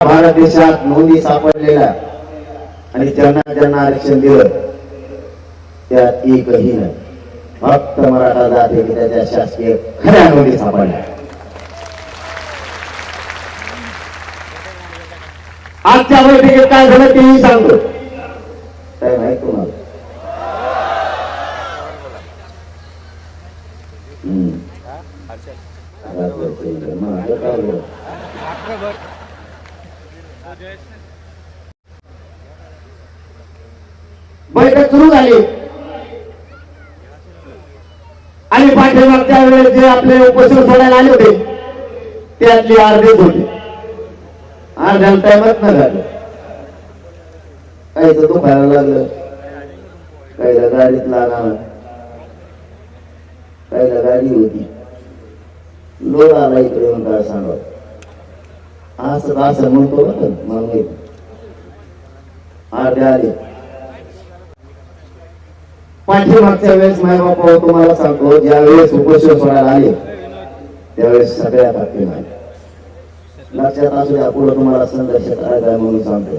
भारत देशात नोंदी सापडलेल्या आणि त्यांना ज्यांना आरक्षण दिलं त्यात एकही नाही. फक्त मराठा जाती की त्याच्या शासकीय खऱ्या नोंदी सापडल्या. आजच्या बैठकीत काय झालं तेही सांगतो. काय माहीत तुम्हाला? हम्म. बैठक सुरू झाली. आणि पाठीमागच्या वेळेस जे आपले उपोषण सोडायला आले होते त्यातली अर्धेच होते. अर्ध्याला टायमच न झालं काहीच दुखायला लागलं. काहीला गाडीत लागणार. काहीला गाडी होती. लोड आला इकडे काय सांगा असं असं म्हणतो बरं मला माहिती अर्धे आले पाठीमागच्या वेळेस माय बापा तुम्हाला सांगतो ज्या वेळेस उपोषण सोडायला आले त्यावेळेस सगळ्या ताकदीने आले लक्षात असू द्या पुढे तुम्हाला संघर्ष करायचा आहे म्हणून सांगतो.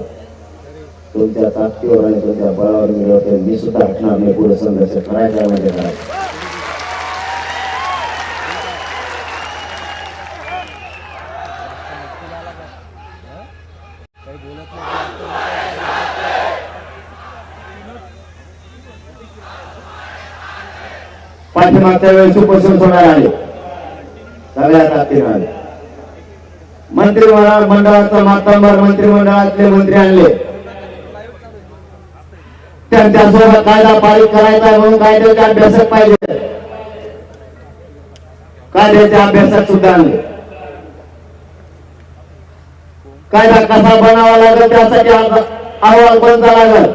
तुमच्या ताकदीवर आणि तुमच्या बळावर मिळवते मी सुद्धा हटणार नाही पुढे संघर्ष करायचा आहे म्हणजे करायचा माझ्या मागच्या वेळेस उपोषण सोडायला आले सगळ्या ताकदीने. आले मंत्रिमंडळ मंडळाचं मातंबर मंत्रिमंडळातले मंत्री आणले. त्यांच्यासोबत कायदा पारित करायचा म्हणून कायद्याचे अभ्यासक पाहिजे. कायद्याचे अभ्यासक सुद्धा आणले. कायदा कसा बनावा लागेल त्यासाठी अहवाल कोणता लागेल?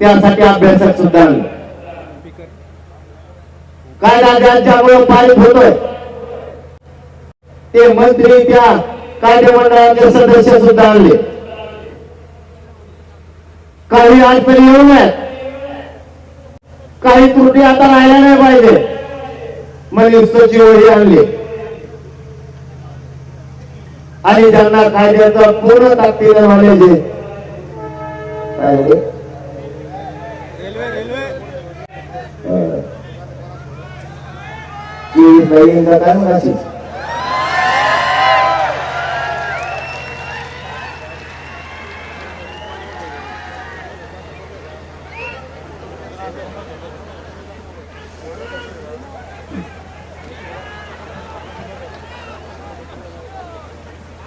त्यासाठी अभ्यासक सुद्धा आणले. कायदा ज्यांच्यामुळे पारित होतोय ते मंत्री त्या कायदेमंडळाचे सदस्य सुद्धा आणले. काही अडचणी येऊ नयेत काही त्रुटी आता राहिल्या नाही पाहिजे. म्हणजे सचिवही आणले. आणि ज्यांना कायद्याचं पूर्ण ताकदीनं नॉलेज आहे काय आहे? अं, की नवीन का काय म्हणायची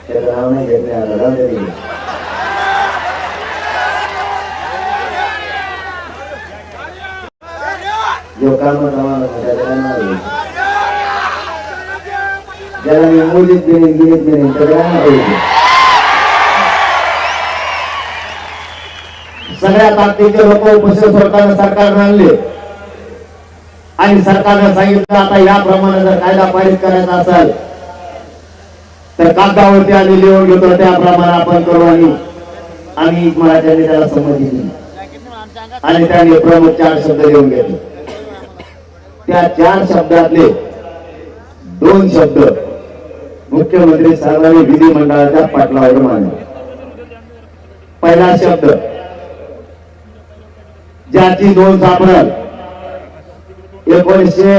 त्याचं नाव नाही घेत नाही आता जाऊ दे तिकडे. जो काम रवाना त्याचं काय नाव आहे? ज्याला मी मोदीत बिनीत गिरीत बिनीत सगळ्यांना पाहिजे सगळ्या ताकदीचे लोक उपस्थित सरकारनं सरकारनं आणले आणि सरकारनं सांगितलं आता याप्रमाणे जर कायदा पारित करायचा असेल तर कागदावरती आम्ही लिहून घेतो त्याप्रमाणे आपण करू आणि आणि मराठ्यांनी त्याला संमती दिली आणि त्याने प्रमुख चार शब्द लिहून घेतले त्या चार शब्दातले दोन शब्द मुख्यमंत्री साहेबांनी विधिमंडळाच्या पाटलावर मांडले. पहिला शब्द ज्याची दोन सापडल. एकोणीसशे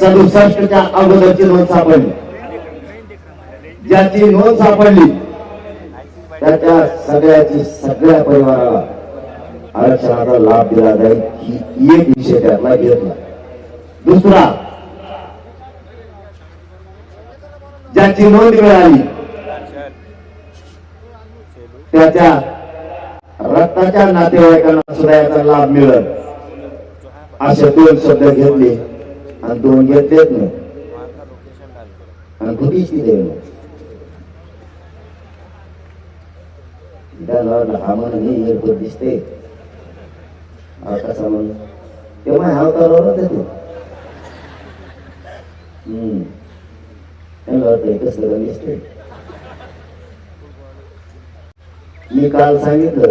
सदुसष्टच्या अगोदरची नोंद सापडली. ज्याची नोंद सापडली त्याच्या सगळ्याची सगळ्या परिवाराला आरक्षणाचा लाभ दिला जाईल ही एक विषय त्यातला घेतला. दुसरा ज्याची नोंद मिळाली त्याच्या रक्ताच्या नातेवाईकांना सुद्धा याचा लाभ मिळत असे दोन शब्द घेतले आणि दोन घेतलेच नाही. आणि कुठेच देव हा म्हणून हे एअरपोर्ट दिसते. कसा म्हणून? तेव्हा हा अवतारावरच येतो. हम्म त्यांना वाटतं हे कसलं दिसते मी काल सांगितलं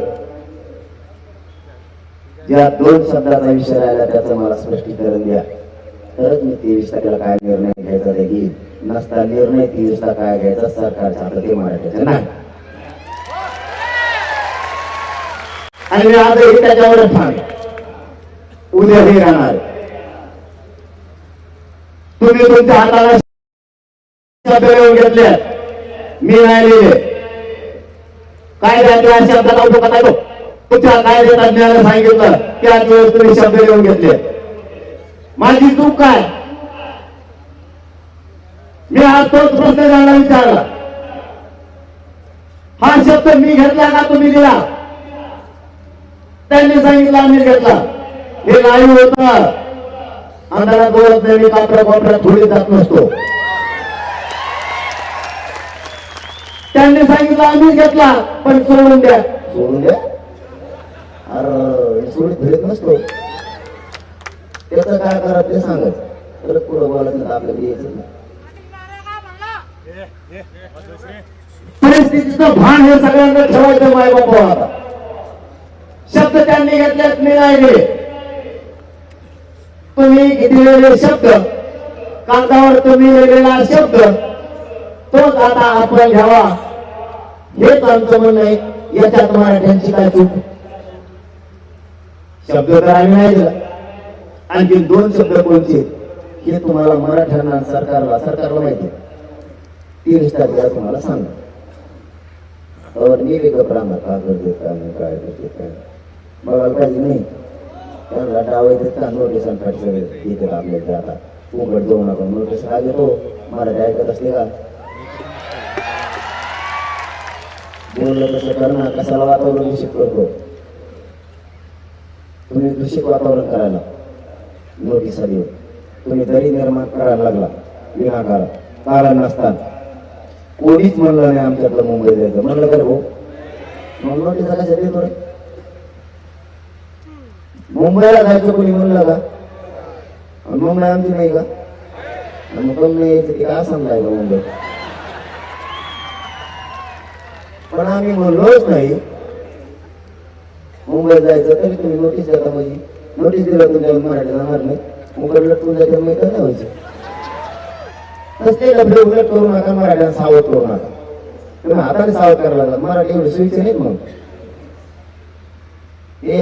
ज्या दोन शब्दाचा विषय राहिला त्याचं मला स्पष्टीकरण द्या. तरच मी तेवीस तारखेला काय निर्णय घ्यायचा ते नसता निर्णय तीसला काय घ्यायचा सरकारच्या हातात ते मराठीचं. नाही. आणि मी आजही त्याच्यावरच ठाणे उद्या हे राहणार तुम्ही तुमच्या हाताला शब्द घेतले. मी नाही लिहिले कायद्यातल्या शब्दाला उपयोग आहे तो. तुमच्या कायदे तज्ञाला सांगितलं. त्याच वेळेस तुम्ही शब्द लिहून घेतले. माझी चूक काय? मी हा तोच प्रश्न त्यांना विचारला. हा शब्द मी घेतला का तुम्ही दिला? त्यांनी सांगितलं आम्ही घेतला. हे नाही होत. अंधारात बोलत नाही मी कापड्या कोपऱ्यात थोडी जात नसतो. त्यांनी सांगितलं आम्ही घेतला. पण सोडून द्या. सोडून द्या? अरे सोडीत फिरत नसतो. त्याचं काय करा ते सांगत तर पुढं तर आपल्याला यायचं नाही. परिस्थितीचं भान हे सगळ्यांना ठेवायचं माय बापा आता शब्द त्यांनी घेतल्यात मी नाही तुम्ही दिलेले शब्द? कागदावर तुम्ही लिहिलेला शब्द तोच आता आपण घ्यावा. हेच आमचं म्हणणं आहे. याच्यात मराठ्यांची काय चूक? शब्द तर आम्ही नाही दिला. आणखी दोन शब्द कोणते हे तुम्हाला मराठ्यांना सरकारला सरकारला माहिती आहे. तीन तारखेला तुम्हाला सांगा और निवेग वेगळं कागद का नाही काय करते काय? बघायला पाहिजे नाही. त्यांना डावे देता का? नोटीस आणि फॅट सगळे आता. उघड देऊ नका. नोटीस हा घेतो मराठी ऐकत असले का? म्हणलं तसं करणार कशाला वातावरण दूषित करतो तुम्ही दूषित वातावरण करायला नोटीस आली तुम्ही दरी निर्माण करायला लागला. विनाकारण. कारण नसताना कोणीच म्हणलं नाही आमच्याकडं मुंबई जायचं. म्हणलं तर भाऊ? मग नोटीस कशा देतो थोडे. मुंबईला जायचं कोणी म्हणलं का? मुंबई आमची नाही का? आणि मग कमी नाही यायचं की काय समजायचं का मुंबई पण आम्ही बोललोच नाही. मुंबईत जायचं तरी तुम्ही नोटीस देता म्हणजे. माझी नोटीस दिलं तुमच्या मराठी जाणार नाही. मुंबईला तुमच्या जायचं इथं नाही म्हणजे. व्हायचं नसते डबडे उलट करू नका मराठ्यांना सावध करू नका तुम्ही हाताने सावध करायला लागला. मराठी एवढे सोयीचे नाहीत मग. हे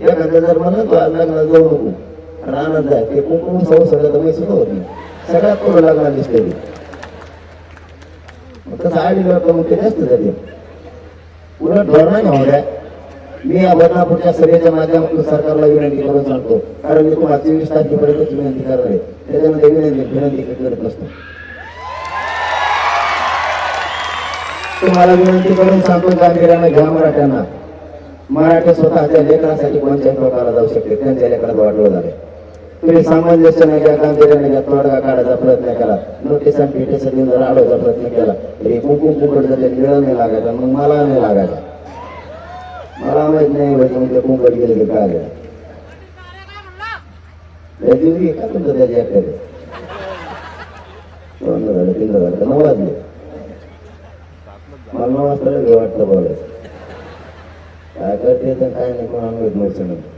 एखाद्या जर म्हणलं तू आज लग्नाला जाऊ नको. रानात जाय. ते कुंकुम सगळं तर सुद्धा होत नाही. सगळ्यात करू लागला दिसते ते. मग तसं आईला करून ते जास्त जाते उलट धोरण होऊ द्या. मी या बदलापूरच्या सभेच्या माध्यमातून सरकारला विनंती करून सांगतो. कारण मी तुम्हाला चोवीस तारखेपर्यंत विनंती करणार आहे. त्याच्यामध्ये विनंती विनंती करत असतो तुम्हाला विनंती करून सांगतो गांभीर्यानं घ्या मराठ्यांना. मराठे स्वतःच्या लेखनासाठी कोणत्याही प्रकारला जाऊ शकते त्यांच्या लेखनात वाटलं झाले तुम्ही सामंजस्याने घ्या गांभीर्याने घ्या तोडगा काढायचा प्रयत्न केला. नोटीस आणि पिटिशन जर अडवायचा प्रयत्न केला. हे कुंकुम कुंकड झाले निळा नाही लागायचा मग मला नाही लागायचा. मला माहीत नाही म्हणजे मग ते कुंकड गेले की काय झालं. का तुमचं त्याच्या एकट्याने? दोन झालं तीन झालं नऊ वाजले. मला नऊ वाजता वाटतं बोलायचं काय करते तर काय नाही कोणाला माहीत नव्हतं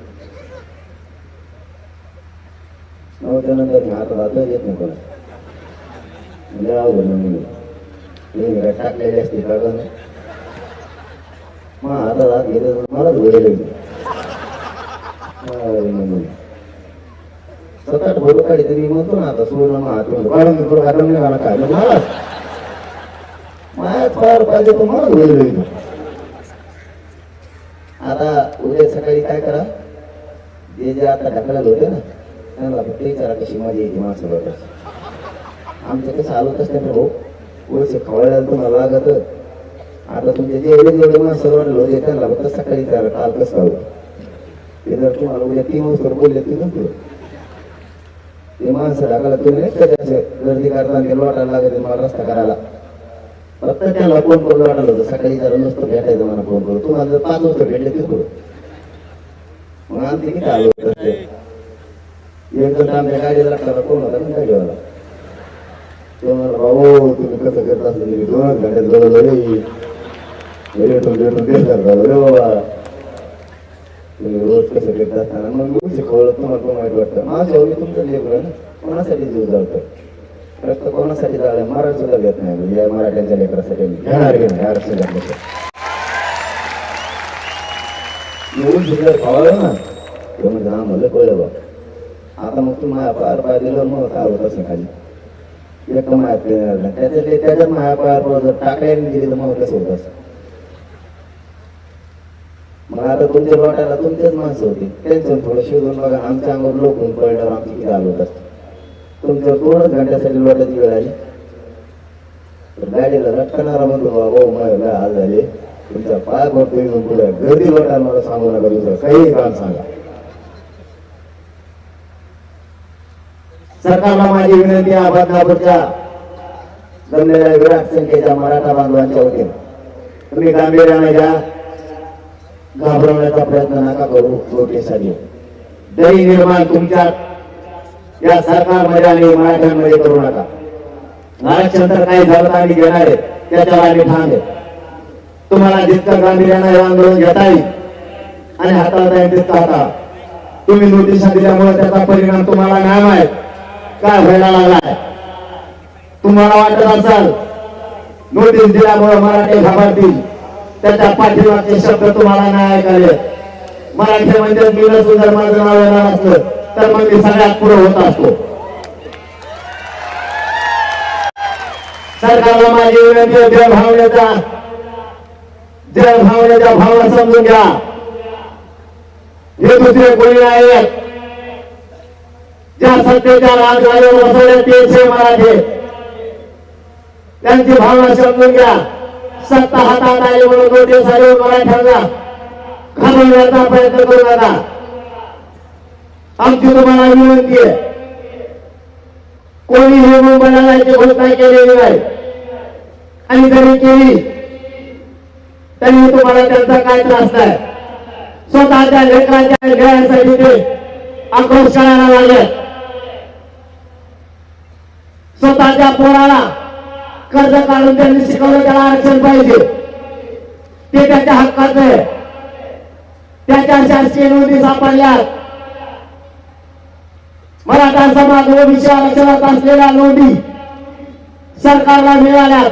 नाही त्यानंतर नंतर राहता हातात हातच येत नाही कोणा म्हणजे अवघड मी असते का मग हातात हात घेते मलाच वेळ म्हणून भरू काढी तरी म्हणतो ना आता सोडून मग हात काढून घेतो हातात नाही काय? मला माझ्याच पावर पाहिजे तो मला वेळ होईल आता उद्या सकाळी काय करा? जे जे आता ढकलायला होते ना त्यांना फक्त विचारा कशी मजा येते माणसं बघा. आमचं कसं आलो असतं नाही भाऊ. पैसे खवळायला तुम्हाला लागत. आता तुमचे जेवढे जेवढे माणसं वाढलो ते त्यांना फक्त सकाळी विचारा काल कसं आलं ते जर तुम्हाला उद्या तीन वाजता बोलले ते नव्हते ते. माणसं टाकायला तुम्ही नाही का गर्दी करताना ते लोटायला लागत मला रस्ता करायला? फक्त त्याला फोन करून वाटलं होतं. सकाळी जरा नुसतं भेटायचं मला फोन करून. तुम्हाला जर पाच वाजता भेटले ते करू मग आमचे किती आलो एक आमच्या गाडीला लागला कोण होता ना म्हणलं भाऊ तुम्ही कसं करत असलं मी दोन घंट्यात जवळ रे रे बाबा तुम्ही रोज कसं करत असताना मग मी शिकवलं तुम्हाला पण वाईट वाटतं माझं मी तुमचं लेकर कोणासाठी जीव जातं रक्त कोणासाठी झालं मराठ सुद्धा घेत नाही म्हणजे या मराठ्यांच्या लेकरासाठी घेणार की नाही आरक्षण घातल्याशिवाय. येऊन सुद्धा ना ते म्हणजे हा कळलं बा आता मग तू महापार पार मग काय होत असेल खाली एक माया त्याच्यात त्याच्यात माझ्या जर टाकायला गेली तर मग कसं होत? असं मग आता तुमच्या लोटाला तुमचेच माणसं होती. त्यांचं थोडं शोधून बघा आमच्या अंगावर लोकून पडल्यावर आमची किती आलो होत तुमच्या दोनच घंट्यासाठी लोटायची वेळ आली. तर गाडीला रटकणारा म्हणतो बाबा माझ्या आज हाल झाले. तुमचा पाय पडतो येऊन पुढे गर्दी लोटायला मला सांगू नका दुसरं काही काम सांगा. सरकारला माझी विनंती आहे बदनापूरच्या जमलेल्या विराट संख्येच्या मराठा बांधवांच्या वतीने. तुम्ही गांभीर्याने घ्या घाबरवण्याचा प्रयत्न नका करू लोटेसाठी दही निर्माण तुमच्या या सरकारमध्ये आणि मराठ्यांमध्ये करू नका. आरक्षण तर काही झालं तर आम्ही घेणार आहे त्याच्यावर आम्ही ठाम आहे. तुम्हाला जितकं गांभीर्यानं हे आंदोलन घेता येईल आणि हाताळता येईल तितकं हाता तुम्ही नोटिसा दिल्यामुळे त्याचा परिणाम तुम्हाला नाही आहे काय व्हायला लागलाय? तुम्हाला वाटत असाल नोटीस दिल्यामुळे मराठी घाबरतील. त्याच्या पाठीमागचे शब्द तुम्हाला नाही ऐकायले. मराठी म्हणजे मी नसून जर माझं नाव येणार असलं तर मग मी सगळ्यात पुढे होत असतो. सरकारला माझी विनंती आहे, देव भावनेचा जय भावनेचा भावना समजून घ्या. हे दुसरे कोणी नाही आहेत. ज्या सत्तेच्या राजगाडीवर बसवले तेच हे मराठी. त्यांची भावना समजून घ्या. सत्ता हातात आली म्हणून नोटीस आली मराठ्यांना घालवण्याचा प्रयत्न करू नका. आमची तुम्हाला विनंती आहे. कोणी हे मुंबईला जायची घोषणा केलेली नाही. आणि जरी केली तरी तुम्हाला त्यांचा काय त्रास नाही. स्वतःच्या लेकरांच्या न्यायासाठी ते आक्रोश करायला लागले. स्वतःच्या पोराला कर्ज काढून त्यांनी शिकवलं त्याला आरक्षण पाहिजे. ते त्याच्या हक्काचं आहे. त्याच्या शासकीय नोंदी सापडल्या मराठा समाज ओबीसी आरक्षणात असलेल्या नोंदी सरकारला मिळाल्या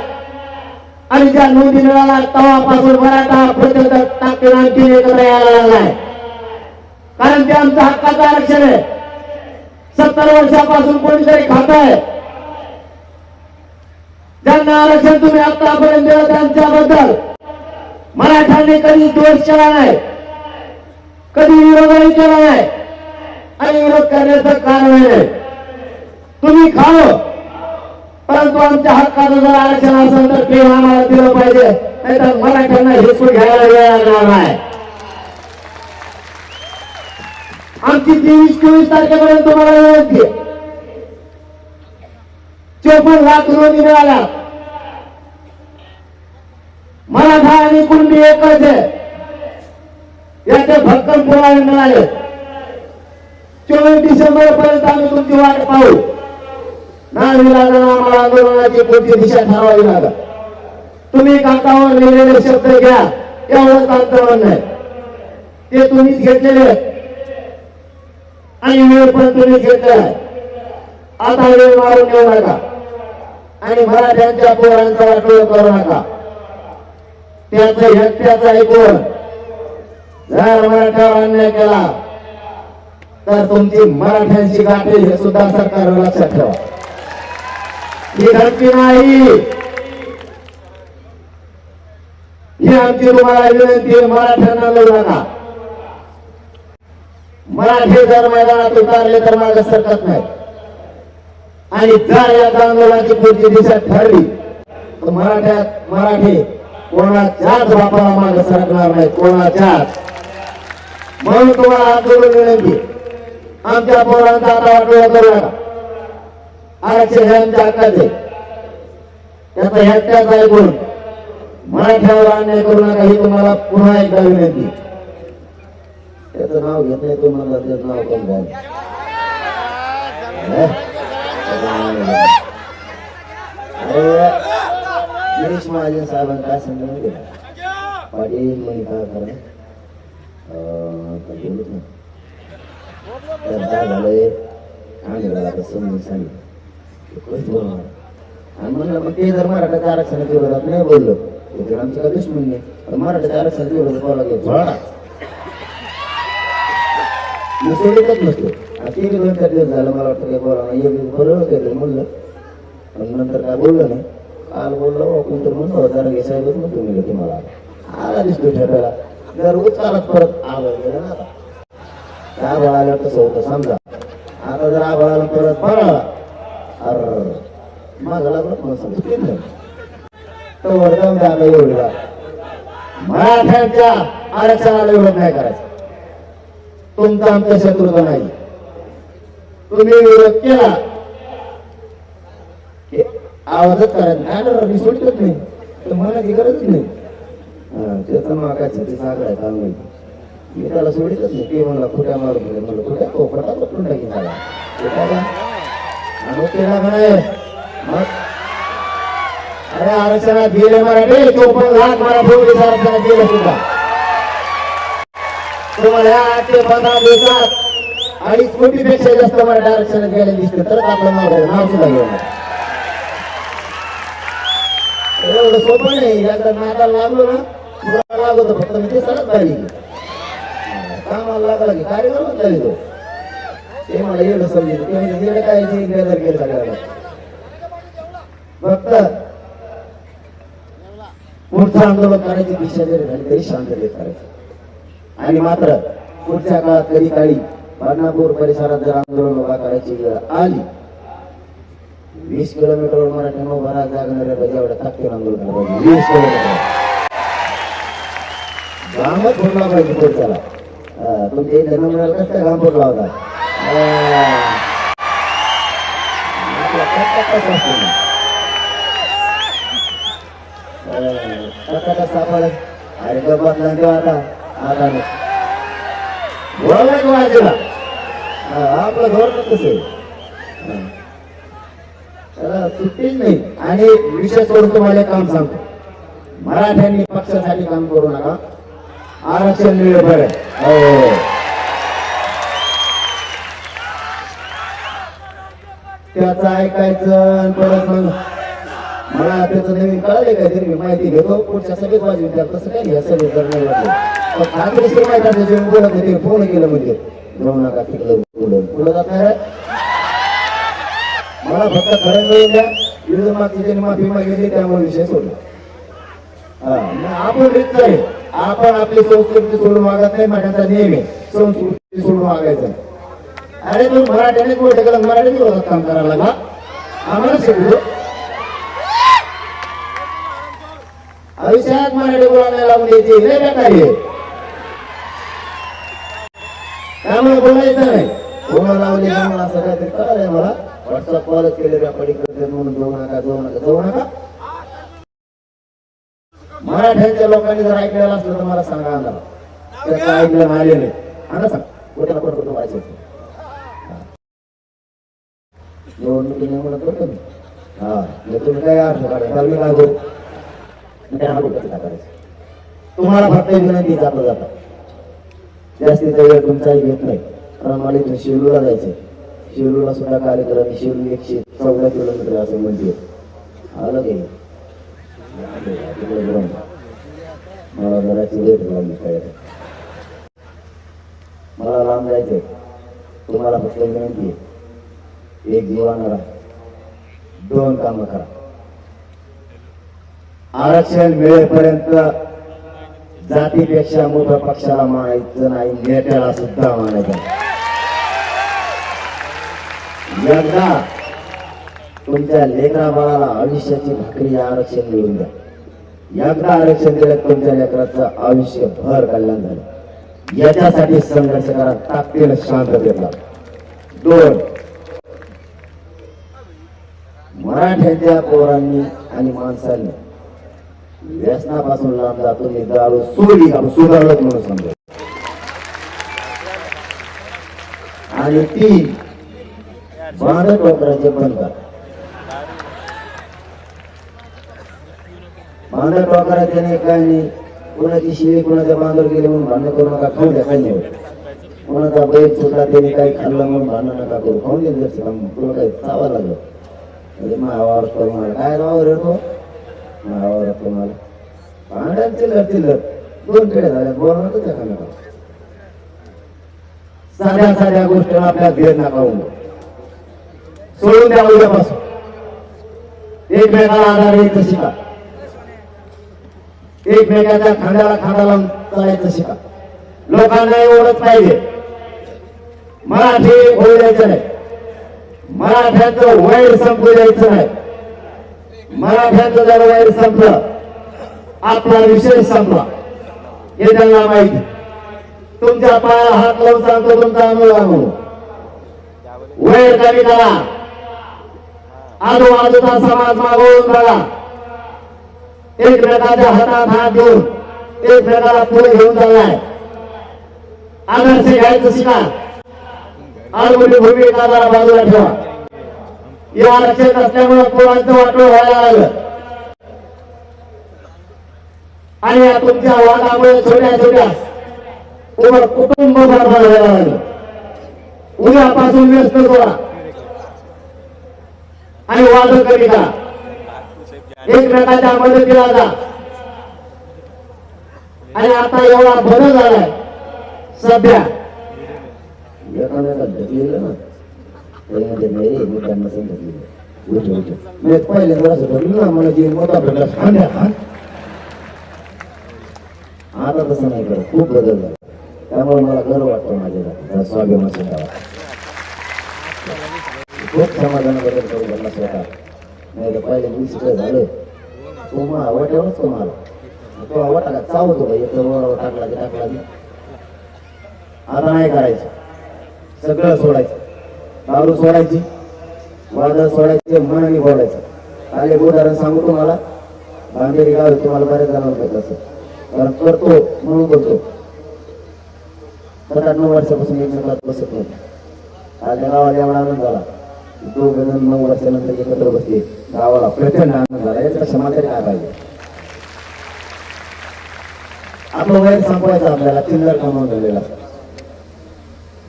आणि ज्या नोंदी मिळाल्या तवापासून मराठा प्रत्येक आणखी एकत्र यायला लागलाय. कारण ते आमचं हक्काचं आरक्षण आहे. सत्तर वर्षापासून कोणीतरी खात आहे. ज्यांना आरक्षण तुम्ही आतापर्यंत दिलं त्यांच्याबद्दल. मराठ्यांनी कधी दोष केला नाही. कधी विरोधही केला नाही. आणि विरोध करण्याचं कारण आहे. तुम्ही खाओ. परंतु आमच्या हक्काचं जर आरक्षण असेल तर ते आम्हाला दिलं पाहिजे. नाही तर मराठ्यांना हिसू घ्यायला वेळ लागणार नाही. आमची तेवीस चोवीस तारखेपर्यंत तुम्हाला विनंती आहे. चोपन्न लाख नोंदी मिळाल्या मराठा आणि कुणबी एकच याचे भक्कम पुरावे मिळाले. चोवीस डिसेंबर पर्यंत आम्ही तुमची वाट पाहू. नाही लागणार आम्हाला आंदोलनाची कोणती दिशा ठरवावी लागत तुम्ही कागदावर लिहिलेले शब्द घ्या. एवढं आंदोलन नाही ते तुम्हीच घेतलेले आणि वेळ पण तुम्हीच घेतलेला आहे. आता वेळ मारून घेऊ नका. आणि मराठ्यांच्या पोरांचा उपयोग करू नका. त्यांचं हत्याचा ऐकून जर मराठ्यावर अन्याय केला. तर तुमची मराठ्यांची गाठी हे सुद्धा सरकार लक्षात ठेवा. ही धमकी नाही. ही आमची तुम्हाला विनंती मराठ्यांना लढू नका. मराठी जर मैदानात उतारले तर मागे सरकत नाही आणि जर या आंदोलनाची पुढची दिशा ठरली. तर मराठ्यात मराठी कोणाच्याच बापाला मागे सरकणार नाही कोणाच्याच. म्हणून तुम्हाला जोडून विनंती आमच्या पोरांचा आता वाटोळा करू नका. आरक्षण हे आमच्या हक्काचे त्याचा एकट्याच ऐकून मराठ्यावर अन्याय करू नका ही तुम्हाला पुन्हा एकदा विनंती. त्याचं नाव घेत नाही तुम्हाला त्याचं नाव पण अरे गिरीश महाजन काय माहिती आहे का? पाटील म्हणे काय करा अं, आता बोलूच ना तर काय झालंय आम्ही जरा आता समजून सांगितलं. आणि म्हणलं मग ते जर मराठाच्या आरक्षणाच्या विरोधात नाही बोललो ते तर आमची काय दुश्मन नाही मराठाच्या आरक्षणाच्या विरोधात बोला गेलं सोडतच नसतो आणि ते दोन चार दिवस झालं मला वाटतं काही बोला नाही. एक बरोबर केलं म्हणलं पण नंतर काय बोललं नाही. काल बोललो "हो, कोणतरी म्हणलं जरा घे साहेबच म्हणतो मी तुम्हाला. आला दिसतो ठेवायला जर उचकालात परत आलं गेलं ना आता. त्या आलं कसं होतं समजा. आता जर आबाळाला परत पळाला अर माझा लागलं पण समजत नाही. तो वर्गावर आला एवढा मराठ्यांच्या आरक्षणाला विरोध नाही करायचा. तुमचा आमचा शत्रुता नाही. तुम्ही विरोध केला. हे आवाजच करायचा काय करणार मी सोडतच नाही. तर म्हणायची गरजच नाही. हा, त्याचं मग काय छाती आहे काम मी त्याला सोडितच नाही. ते म्हणला खोट्या मारून गेले. म्हणलं खोट्या? हो, कोपरात पटून टाकी त्याला. ते काय अरे आरक्षणात गेले मराठी चोपन्न लाख मराठी आरक्षणात गेले सुद्धा. तुम्हाला ते पंधरा दिवसात अडीच कोटीपेक्षा जास्त मला आरक्षणात गेले दिसते तर आपलं नाव नाव सुद्धा घेऊन एवढं सोपं नाही. एकदा नादाला लागलो ना तुला लागत फक्त मी ते सरत पाहिजे कामाला लागला की कार्यक्रमच झाली तो. ते मला एवढं समजेल. ते म्हणजे एवढं काय ते बेजार केलं सगळ्याला फक्त पुढचं आंदोलन करायची दिशा जरी झाली तरी शांततेत करायचं आणि मात्र पुढच्या काळात कधी काळी पानापूर परिसरात जर आंदोलन उभा करायची वेळ आली वीस किलोमीटरवर मराठी उभा राहा जागणाऱ्या पाहिजे एवढ्या आंदोलन करायला पाहिजे वीस किलोमीटर गामच फोडला पाहिजे पुढच्याला अं, तुमच्या इथे नमुन्याला कसं काय घाम फोडला होता. अं, सापड अरे गप्पात लागतो आता. आता नाही. आपलं हा. त्याला सुट्टीच नाही. आणि विशेष करून तुम्हाला काम सांगतो. मराठ्यांनी पक्षासाठी काम करू नका. आरक्षण मिळेपर्यंत हो. त्याचं ऐकायचं परत मग मला त्याचं नवीन कळाले काय तरी मी माहिती घेतो. पुढच्या सगळेच वाजवी त्या तसं काय नाही. सगळे जर नाही वाटलं पण खात्रीशीर माहिती बोलत होते फोन केलं म्हणजे. जाऊ नका तिकडं पुढं पुढे जात नाही मला फक्त खरं मिळून द्या विरोध मागची त्यांनी माफी मागितली त्यामुळे विषय सोडला आपण रिक्त आहे आपण आपली संस्कृती सोडून वागत नाही माझ्याचा नियम आहे संस्कृती सोडून वागायचं अरे तू मराठ्याने कोण केलं मराठी विरोधात काम करायला लागला आम्हाला शिकलो आयुष्यात मराठी बोलायला लावून द्यायची लय काय आहे त्यामुळे बोलायचं नाही कोणा लावले मला असं काहीतरी कळालंय मला. व्हॉट्सअप कॉलच केले पडीकडे म्हणून जाऊ नका जाऊ नका जाऊ नका. मराठ्यांच्या लोकांनी जर ऐकलेलं असलं तर मला सांगा आम्हाला त्याचं ऐकलं आले नाही आणा सांग. कुठे ना कुठं व्हायचं निवडणुकीने म्हणत मी. हा तुम्ही काय अर्थ मी काय तुम्हाला फक्त विनंती जाता जाता. जास्तीचा वेळ तुमचाही घेत नाही. कारण मला इथून शिरूरला जायचं शिरूरला सुद्धा कार्यक्रम शिरूर एकशे चौदा किलोमीटर असं म्हणते आलं की मला जराची वेळ लागली काय मला लांब जायचंय. तुम्हाला फक्त विनंती आहे. एक जीवानारा दोन कामं करा. आरक्षण मिळेपर्यंत जातीपेक्षा मोठ्या पक्षाला मानायचं नाही नेत्याला सुद्धा मानायचं यंदा तुमच्या लेकरा बाळाला आयुष्याची भाकरी आरक्षण मिळून द्या. यंदा आरक्षण दिलं तुमच्या लेकराचं आयुष्य भर कल्याण झालं. याच्यासाठी संघर्ष करा ताकदीनं शांततेतला दोन मराठ्याच्या पोरांनी आणि माणसांनी व्यसनापासून लांब जातो मी दारू सोडली सुधारलं म्हणून समजा आणि तीन बांधत वापरायचे बंद करा बांधत वापरायचे नाही काय नाही कोणाची शिळी कोणाच्या बांधवर गेली म्हणून भांडण करू नका खाऊ द्या काही नाही कोणाचा बैल सुटला त्याने काही खाल्लं म्हणून भांडण नका करू खाऊन द्या जर तुला काही चावा लागलं. म्हणजे मावावर तो काय नाव तो मावावर तो चिल्लर चिल्लर दोन पिढ्या झाल्या साध्या साध्या गोष्ट आपल्या भेद नका सोडून द्या उद्यापासून एकमेकाला आधार यायचं शिका एकमेकाच्या खांद्याला खांदा लावून चालायचं शिका लोकांना एवढंच पाहिजे मराठी बोलायचं नाही मराठ्याचं वैर संपू द्यायचं नाही मराठ्याचं जर वैर संपलं. आपला विषय संपला. हे त्यांना माहिती. तुमच्या पायाला हात लावून सांगतो तुमचा अनुभव अनुभव वैर कमी करा. आजूबाजूचा समाज मागवून बघा. एकमेकाच्या हातात हात देऊन एकमेकाला पुढे घेऊन चाललाय. आदर्श घ्यायचं शिका आलमोठी भूमिका जरा बाजूला ठेवा. या लक्षात असल्यामुळे पोरांचं वाटोळ व्हायला लागलं. आणि या तुमच्या वादामुळे छोट्या छोट्या उभं कुटुंब बरोबर व्हायला लागलं. उद्यापासून व्यस्त करा आणि वाद कमी करा. एकमेकाच्या मदतीला जा. आणि आता एवढा बदल झालाय. सध्या. एकामेकाला पहिले जरा धरलं ना मला जीवन मोठा भेटला खांद्या आता तसं नाही करत खूप बदल झाला त्यामुळे मला गर्व वाटतो माझ्या स्वाभिमान स्वतः खूप समाधानाबद्दल बदल करू घडला स्वतः नाही तर पहिले मी शिकत झालं तो मग आवडल्यावरच तो मला तो आवड टाका चावत होता एक टाकला की टाकला आता नाही करायचं. सगळं सोडायचं. दारू सोडायची वादळ सोडायचे मनाने बोलायचं. काल एक उदाहरण सांगू तुम्हाला. बांधेरी गाव तुम्हाला बऱ्याच जणांना माहीत तसं तर करतो म्हणून बोलतो. सात आठ नऊ वर्षापासून एकमेकात बसत नव्हतं काल गावाला एवढा आनंद झाला. दोघे जण नऊ वर्षानंतर एकत्र बसले. गावाला प्रचंड आनंद झाला. याचा क्षमा तरी काय पाहिजे? आपलं वय संपवायचं आपल्याला. चिल्लर कमावून झालेला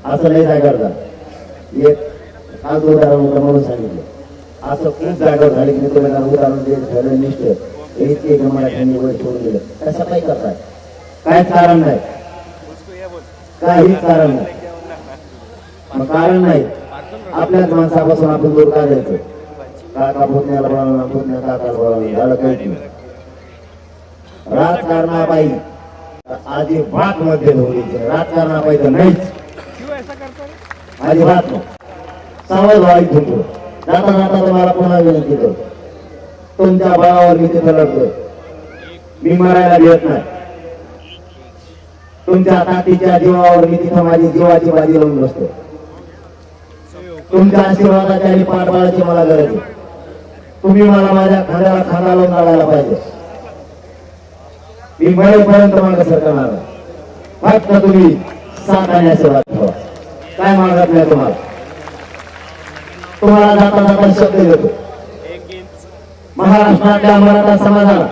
असं नाही काय करता एक आज उदाहरण होतं म्हणून सांगितलं. असं खूप जागा झाली की तुम्ही उदाहरण देत झालं निष्ठ. इतके मराठ्यांनी वय सोडून दिलं. कसं काय करताय काय कारण नाही काहीच कारण नाही. मग कारण नाही. आपल्याच माणसापासून आपण दूर का जायचं? काका पुतण्याला बोलावलं पुतण्या काका बोलावलं झालं काही नाही. आधी अजिबात मध्ये धोरीचे राजकारणापायी तर नाहीच. अजिबात नाही सावध घेतो जाता जाता तुम्हाला पुन्हा विनंती करतो. तुमच्या बळावर मी तिथं लढतोय. मी मरायला भेट नाही. तुमच्या ताटीच्या जीवावर मी तिथं माझी जीवाची बाजी लावून बसतो तुमच्या आशीर्वादाची आणि पाठबळाची मला गरज आहे. तुम्ही मला माझ्या खांद्याला खांदा लावून लढायला पाहिजे. मी मरेपर्यंत मार्ग सरकारणार फक्त तुम्ही साथ आणि आशीर्वाद ठेवा. काय मागत नाही तुम्हाला? तुम्हाला जाता जाता शब्द देतो महाराष्ट्रातल्या मराठा समाजाला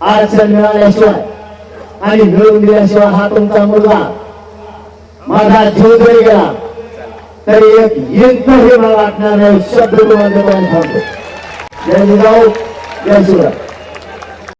आरक्षण मिळाल्याशिवाय आणि मिळवून दिल्याशिवाय हा तुमचा मुलगा माझा जीव जरी गेला तरी एक इंच हे मला वाटणार नाही शब्द तुम्हाला देतो आणि थांबतो जय जिजाऊ जय शिवराय.